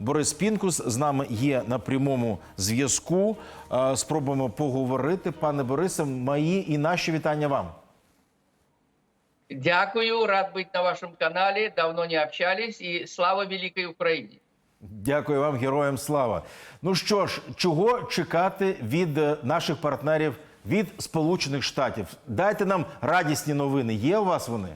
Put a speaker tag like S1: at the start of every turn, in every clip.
S1: Борис Пінкус з нами є на прямому зв'язку. Е, Спробуємо поговорити. Пане Борисе, мої і наші вітання вам.
S2: Дякую, рад быть на вашем канале. Давно не общались. И слава великой Украине.
S1: Дякую вам, героям слава. Ну що ж, чого чекати від е, наших партнерів від Сполучених Штатів? Дайте нам радісні новини. Є у вас вони?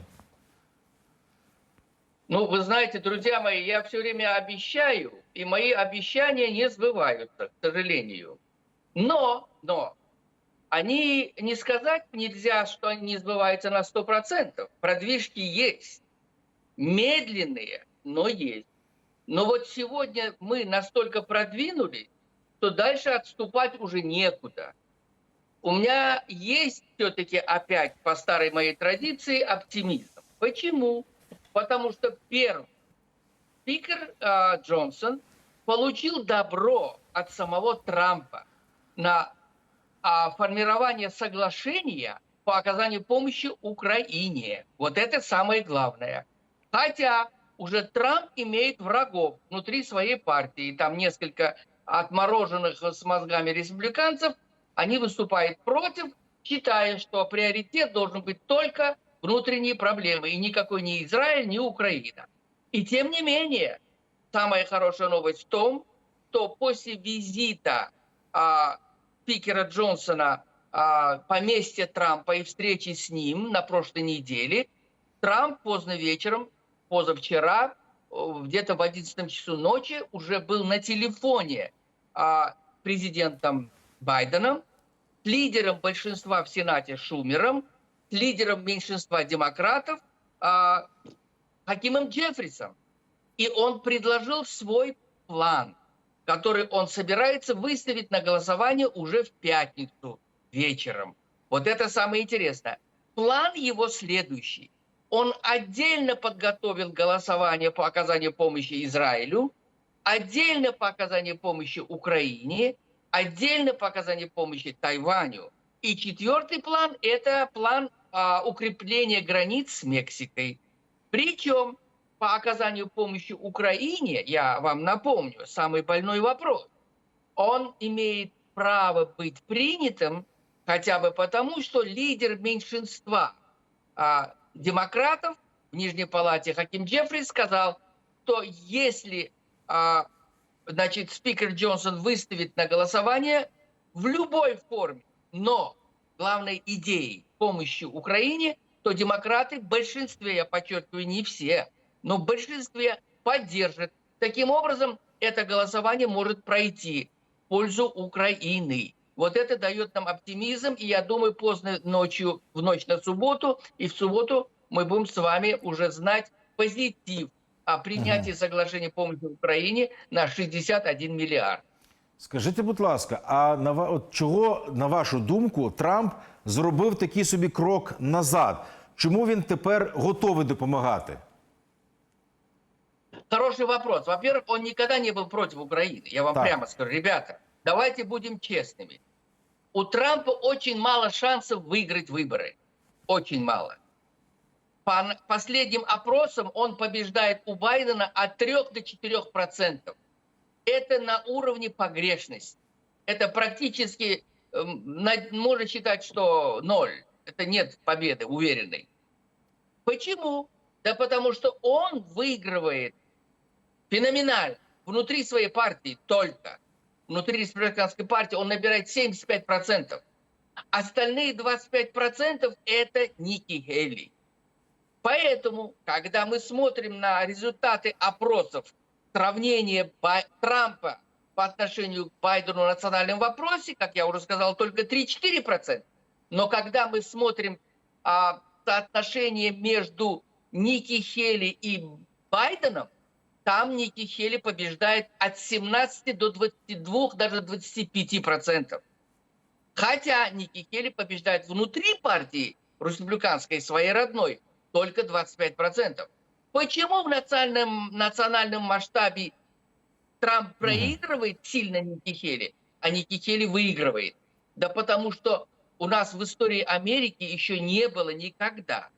S2: Ну, вы знаете, друзья мои, я все время обещаю, и мои обещания не сбываются, к сожалению. Но, но, они не сказать нельзя, что они не сбываются на 100%. Продвижки есть. Медленные, но есть. Но вот сегодня мы настолько продвинулись, что дальше отступать уже некуда. У меня есть все-таки опять по старой моей традиции оптимизм. Почему? Потому что первый спикер э, Джонсон получил добро от самого Трампа на а, формирование соглашения по оказанию помощи Украине. Вот это самое главное. Хотя уже Трамп имеет врагов внутри своей партии. Там несколько отмороженных с мозгами республиканцев. Они выступают против, считая, что приоритет должен быть только внутренние проблемы. И никакой не Израиль, ни Украина. И тем не менее, самая хорошая новость в том, что после визита а, спикера Джонсона а, поместья Трампа и встречи с ним на прошлой неделе, Трамп поздно вечером, позавчера, где-то в 11 часу ночи, уже был на телефоне а, президентом Байденом, лидером большинства в Сенате Шумером, лидером меньшинства демократов а, Хакимом Джеффрисом. И он предложил свой план, который он собирается выставить на голосование уже в пятницу вечером. Вот это самое интересное. План его следующий. Он отдельно подготовил голосование по оказанию помощи Израилю, отдельно по оказанию помощи Украине, отдельно по оказанию помощи Тайваню. И четвертый план – это план а, укрепления границ с Мексикой. Причем по оказанию помощи Украине, я вам напомню, самый больной вопрос, он имеет право быть принятым хотя бы потому, что лидер меньшинства а, демократов в Нижней Палате Хаким Джеффри сказал, что если а, значит, спикер Джонсон выставит на голосование в любой форме, но главной идеей помощи Украине, то демократы в большинстве, я подчеркиваю, не все, но в большинстве поддержат. Таким образом, это голосование может пройти в пользу Украины. Вот это дает нам оптимизм, и я думаю, поздно ночью, в ночь на субботу, и в субботу мы будем с вами уже знать позитив о принятии соглашения помощи Украине на 61 миллиард.
S1: Скажіть, будь ласка, а на от чого, на вашу думку, Трамп зробив такий собі крок назад? Чому він тепер готовий допомагати?
S2: Хороший вопрос. Во-первых, он никогда не был против Украины. Я вам
S1: Так.
S2: прямо скажу, ребята, давайте будем честными. У Трампа очень мало шансов выиграть выборы. Очень мало. По последним опросам он побеждает у Байдена от 3 до 4 процентов. Это на уровне погрешности. Это практически, можно считать, что ноль. Это нет победы уверенной. Почему? Да потому что он выигрывает феноменально внутри своей партии только. Внутри республиканской партии он набирает 75%. Остальные 25% это Ники Хейли. Поэтому, когда мы смотрим на результаты опросов, сравнение Трампа по отношению к Байдену в национальном вопросе, как я уже сказал, только 3-4%. Но когда мы смотрим а, соотношение между Ники Хейли и Байденом, там Ники Хейли побеждает от 17 до 22, даже 25 процентов. Хотя Ники Хейли побеждает внутри партии республиканской, своей родной, только 25 процентов. Почему в национальном, национальном масштабе Трамп проигрывает сильно Ники Хейли, а Ники Хейли выигрывает? Да потому что у нас в истории Америки еще не было никогда,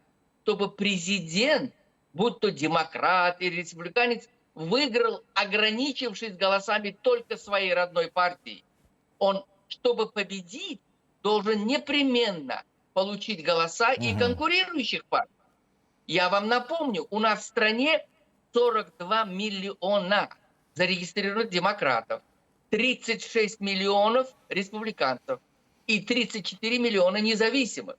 S2: чтобы президент, будь то демократ или республиканец, выиграл, ограничившись голосами только своей родной партии. Он, чтобы победить, должен непременно получить голоса и
S1: Мгм.
S2: конкурирующих партий. Я вам напомню, у нас в стране 42 миллиона зарегистрированных демократов, 36 миллионов республиканцев и 34 миллиона независимых.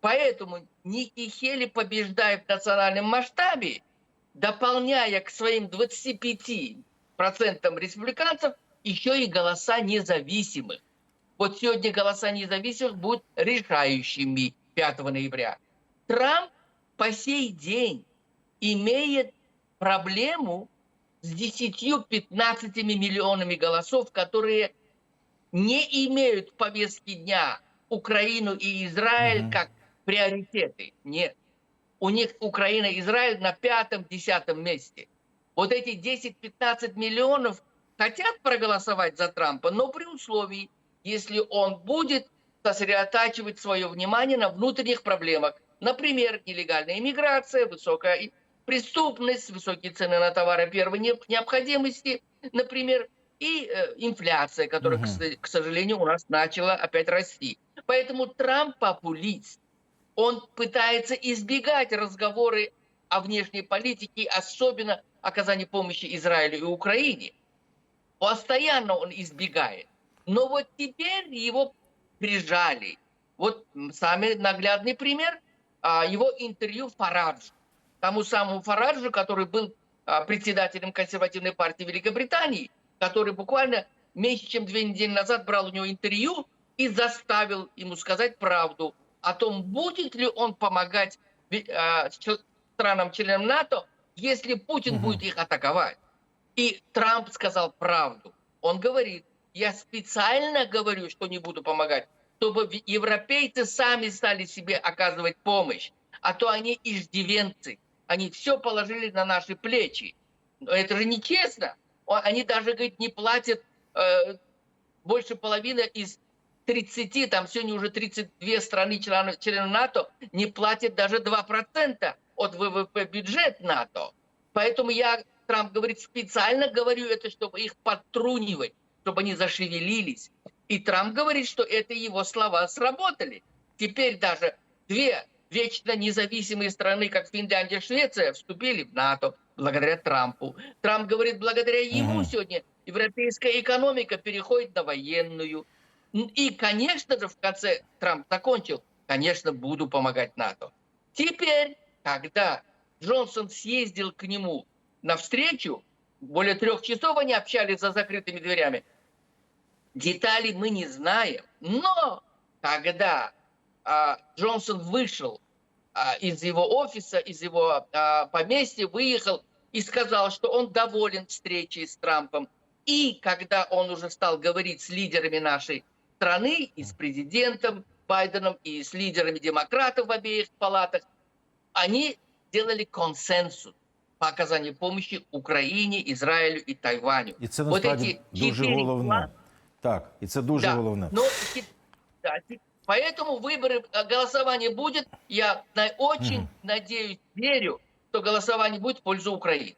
S2: Поэтому Ники Хели побеждает в национальном масштабе, дополняя к своим 25% республиканцев еще и голоса независимых. Вот сегодня голоса независимых будут решающими 5 ноября. Трамп по сей день имеет проблему с 10-15 миллионами голосов, которые не имеют в повестке дня Украину и Израиль
S1: Мгм.
S2: как приоритеты. Нет. У них Украина и Израиль на пятом-десятом месте. Вот эти 10-15 миллионов хотят проголосовать за Трампа, но при условии, если он будет сосредотачивать свое внимание на внутренних проблемах. Например, нелегальная иммиграция, высокая преступность, высокие цены на товары первой не- необходимости, например, и э, инфляция, которая, к
S1: Мгм.
S2: с- к сожалению, у нас начала опять расти. Поэтому Трамп популист. Он пытается избегать разговоры о внешней политике, особенно оказании помощи Израилю и Украине. Постоянно он избегает. Но вот теперь его прижали. Вот самый наглядный пример а, его интервью Фараджу. Тому самому Фараджу, который был а, председателем консервативной партии Великобритании, который буквально меньше, чем две недели назад брал у него интервью и заставил ему сказать правду о том, будет ли он помогать чл- странам-членам НАТО, если Путин
S1: Мгм.
S2: будет их атаковать. И Трамп сказал правду. Он говорит, я специально говорю, что не буду помогать, чтобы европейцы сами стали себе оказывать помощь. А то они иждивенцы. Они все положили на наши плечи. Но это же нечестно. Они даже, говорит, не платят э, больше половины из 30, там сегодня уже 32 страны члены, члены НАТО не платят даже 2% от ВВП бюджет НАТО. Поэтому я, Трамп говорит, специально говорю это, чтобы их подтрунивать, чтобы они зашевелились. И Трамп говорит, что это его слова сработали. Теперь даже две вечно независимые страны, как Финляндия Швеция, вступили в НАТО благодаря Трампу. Трамп говорит, благодаря ему
S1: Мгм.
S2: сегодня европейская экономика переходит на военную. И, конечно же, в конце Трамп закончил, конечно, буду помогать НАТО. Теперь, когда Джонсон съездил к нему навстречу, более трех часов они общались за закрытыми дверями, деталей мы не знаем. Но когда Джонсон вышел а, из его офиса, из его а, поместья, выехал и сказал, что он доволен встречей с Трампом. И когда он уже стал говорить с лидерами нашей страны, и с президентом Байденом, и с лидерами демократов в обеих палатах, они сделали консенсус по оказанию помощи Україні, Ізраїлю і Тайваню.
S1: І це
S2: От
S1: насправді
S2: ці
S1: дуже
S2: чотири
S1: головне.
S2: плани-
S1: Так, і це дуже
S2: Да.
S1: головне.
S2: Но, те- да, те- поэтому выборы, э, голосование будет. Я на- очень
S1: Мгм.
S2: надеюсь, верю, что голосование будет в пользу Украины.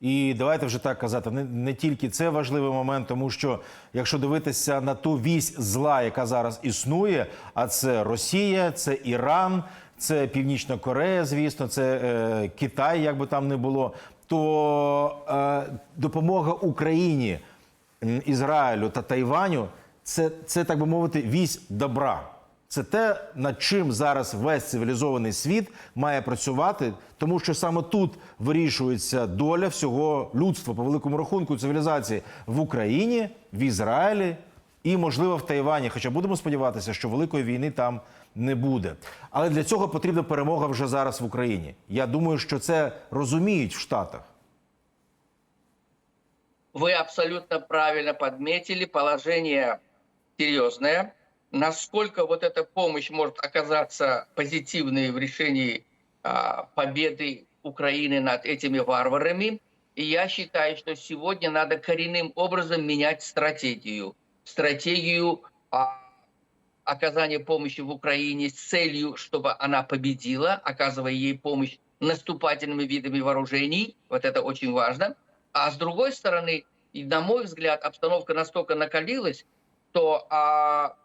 S1: І давайте вже так казати, не, не тільки це важливий момент, тому що якщо дивитися на ту вісь зла, яка зараз існує, а це Росія, це Іран, це Північна Корея, звісно, це е, Китай, як би там не було, то е, допомога Україні, м, Ізраїлю та Тайваню це, це так би мовити, вісь добра. Це те, над чим зараз весь цивілізований світ має працювати, тому що саме тут вирішується доля всього людства по великому рахунку цивілізації в Україні, в Ізраїлі і, можливо, в Тайвані. Хоча будемо сподіватися, що великої війни там не буде. Але для цього потрібна перемога вже зараз в Україні. Я думаю, що це розуміють в Штатах.
S2: Вы абсолютно правильно подметили, положение серьезное. Насколько вот эта помощь может оказаться позитивной в решении а, победы Украины над этими варварами. И я считаю, что сегодня надо коренным образом менять стратегию. Стратегию а, оказания помощи в Украине с целью, чтобы она победила, оказывая ей помощь наступательными видами вооружений. Вот это очень важно. А с другой стороны, на мой взгляд, обстановка настолько накалилась, что а,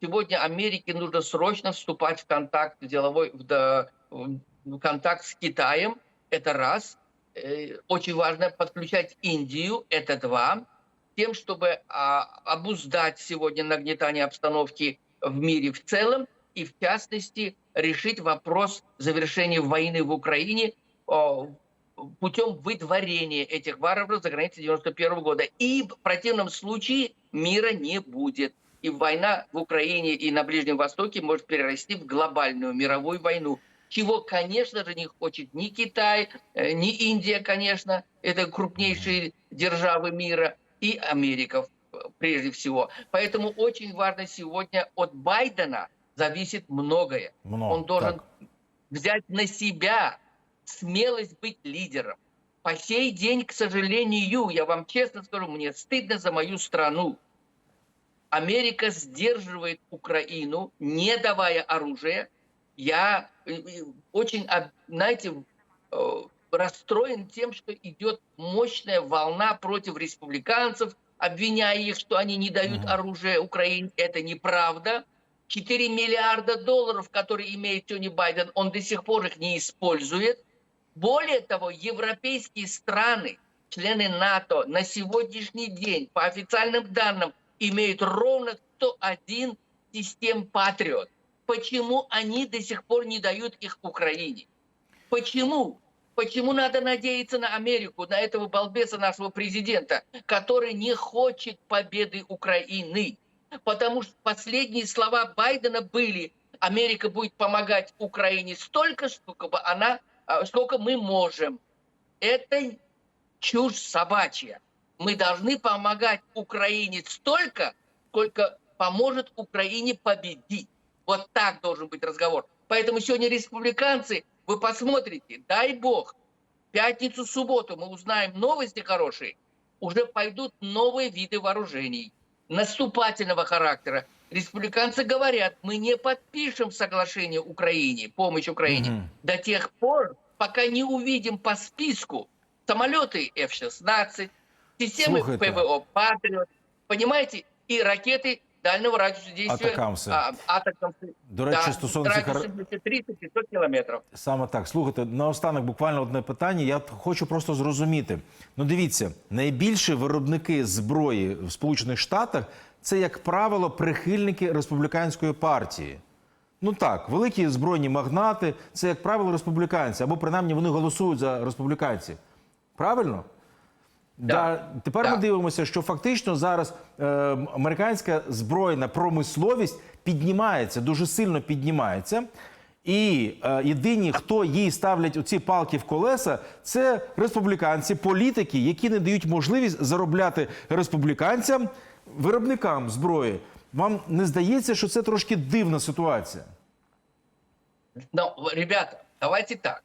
S2: сегодня Америке нужно срочно вступать в контакт деловой, в, в контакт с Китаем. Это раз. Э, Очень важно подключать Индию. Это два. Тем, чтобы а, обуздать сегодня нагнетание обстановки в мире в целом и, в частности, решить вопрос завершения войны в Украине путем выдворения этих варваров за границей 91 года. И в противном случае мира не будет. И война в Украине и на Ближнем Востоке может перерасти в глобальную мировую войну. Чего, конечно же, не хочет ни Китай, э, ни Индия, конечно, это крупнейшие державы мира, и Америка э, прежде всего. Поэтому очень важно сегодня от Байдена зависит многое.
S1: Много.
S2: Он должен
S1: Так.
S2: взять на себя смелость быть лидером. По сей день, к сожалению, я вам честно скажу, мне стыдно за мою страну. Америка сдерживает Украину, не давая оружия. Я э, э, очень, знаете, э, расстроен тем, что идет мощная волна против республиканцев, обвиняя их, что они не дают оружие Украине. Это неправда. 4 миллиарда долларов, которые имеет Тони Байден, он до сих пор их не использует. Более того, европейские страны, члены НАТО, на сегодняшний день, по официальным данным, имеют ровно 101 систем «Патриот». Почему они до сих пор не дают их Украине? Почему? Почему надо надеяться на Америку, на этого балбеса нашего президента, который не хочет победы Украины? Потому что последние слова Байдена были, Америка будет помогать Украине столько, сколько бы она, сколько мы можем. Это чушь собачья. Мы должны помогать Украине столько, сколько поможет Украине победить. Вот так должен быть разговор. Поэтому сегодня республиканцы, вы посмотрите, дай бог, пятницу, субботу мы узнаем новости хорошие, уже пойдут новые виды вооружений наступательного характера. Республиканцы говорят, мы не подпишем соглашение Украине, помощь Украине,
S1: Мгм.
S2: до тех пор, пока не увидим по списку самолеты F-16, системы
S1: Слухайте.
S2: ПВО «Патриот», понимаете, и ракети дальнего радиуса действия
S1: Атакамси.
S2: а, «Атакамси».
S1: До речі,
S2: Да,
S1: стосовно цих ар-
S2: радиусом 300-500 кілометрів.
S1: Саме так. Слухайте, наостанок буквально одне питання. Я хочу просто зрозуміти. Ну, дивіться, найбільші виробники зброї в Сполучених Штатах це, як правило, прихильники республіканської партії. Ну так, великі збройні магнати це, як правило, республіканці, або принаймні вони голосують за республіканців. Правильно?
S2: Да.
S1: тепер
S2: Да.
S1: ми дивимося, що фактично зараз е, американська збройна промисловість піднімається, дуже сильно піднімається. І е, єдині, хто їй ставлять оці палки в колеса, це республіканці, політики, які не дають можливість заробляти республіканцям, виробникам зброї. Вам не здається, що це трошки дивна ситуація?
S2: Но, ребята, давайте так.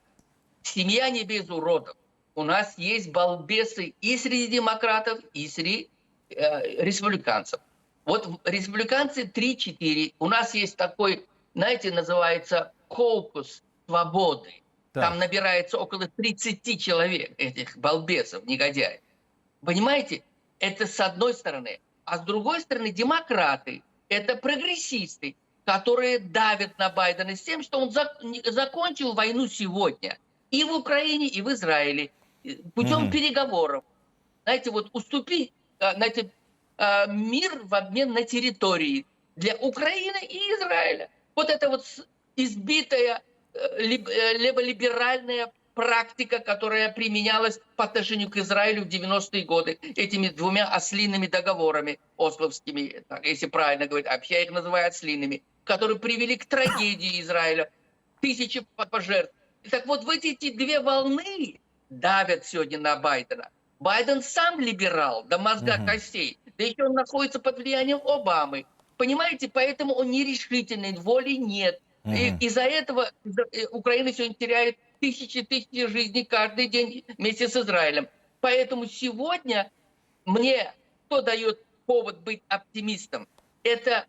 S2: Семья не без уродов. У нас есть балбесы и среди демократов, и среди э, республиканцев. Вот в- республиканцы 3-4. У нас есть такой, знаете, называется кокус свободы.
S1: Так.
S2: Там набирается около 30 человек, этих балбесов, негодяев. Понимаете? Это с одной стороны. А с другой стороны, демократы – это прогрессисты, которые давят на Байдена с тем, что он зак- закончил войну сегодня и в Украине, и в Израиле путем
S1: Мгм.
S2: переговоров. Знаете, вот уступи, э, знаете, э, мир в обмен на территории для Украины и Израиля. Вот это вот избитая э, либ- э, леволиберальная практика, которая применялась по отношению к Израилю в 90-е годы этими двумя ослиными договорами ословскими, так, если правильно говорить, а я их называю ослиными, которые привели к трагедии Израиля, тысячи по- пожертв. Так вот, в эти, две волны давят сегодня на Байдена. Байден сам либерал до мозга
S1: Мгм.
S2: костей, да еще он находится под влиянием Обамы. Понимаете, поэтому он нерешительный, воли нет. И
S1: Мгм.
S2: из-за этого э, Украина сегодня теряет тысячи-тысячи жизней каждый день вместе с Израилем. Поэтому сегодня мне кто дает повод быть оптимистом? Это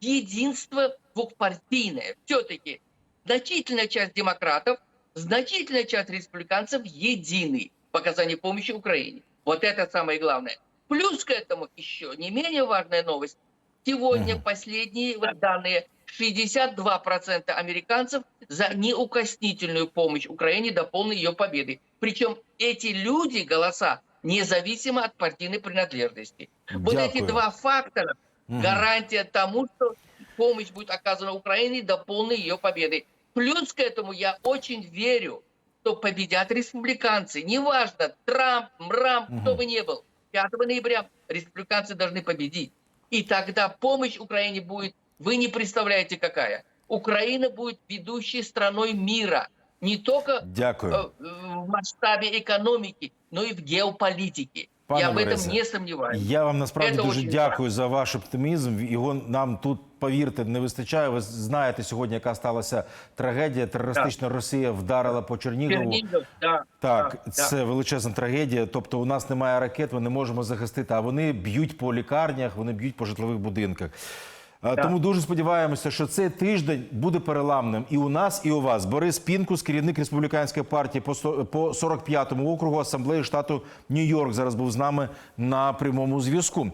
S2: единство двухпартийное. Все-таки значительная часть демократов, значительная часть республиканцев едины. в оказании помощи Украине. Вот это самое главное. Плюс к этому еще не менее важная новость. Сегодня последние данные 62% американцев за неукоснительную помощь Украине до полной ее победы. Причем эти люди, голоса, независимо от партийной принадлежности. Вот эти
S1: Дякую.
S2: два фактора
S1: Мгм.
S2: гарантия тому, что помощь будет оказана Украине до полной ее победы. Плюс к этому я очень верю, что победят республиканцы. Неважно, Трамп, Мрам, кто
S1: Мгм.
S2: бы ни был. 5 ноября республиканцы должны победить. И тогда помощь Украине будет, вы не представляете какая. Украина будет ведущей страной мира. Не только
S1: Дякую.
S2: э, в масштабе экономики, но и в геополитике.
S1: Пане
S2: я в этом
S1: Борисе,
S2: не сомневаюсь.
S1: Я вам насправді
S2: Це
S1: дуже
S2: очень
S1: дякую за ваш оптимізм. Його нам тут, повірте, не вистачає. Ви знаєте сьогодні, яка сталася трагедія. Терористична Росія вдарила по Чернігову.
S2: Чернігів, да,
S1: Так,
S2: да,
S1: це величезна трагедія. Тобто, у нас немає ракет, ми не можемо захистити. А вони б'ють по лікарнях, вони б'ють по житлових будинках. А, Тому дуже сподіваємося, що цей тиждень буде переламним і у нас, і у вас. Борис Пінкус, керівник республіканської партії по 45-му округу асамблеї штату Нью-Йорк, зараз був з нами на прямому зв'язку.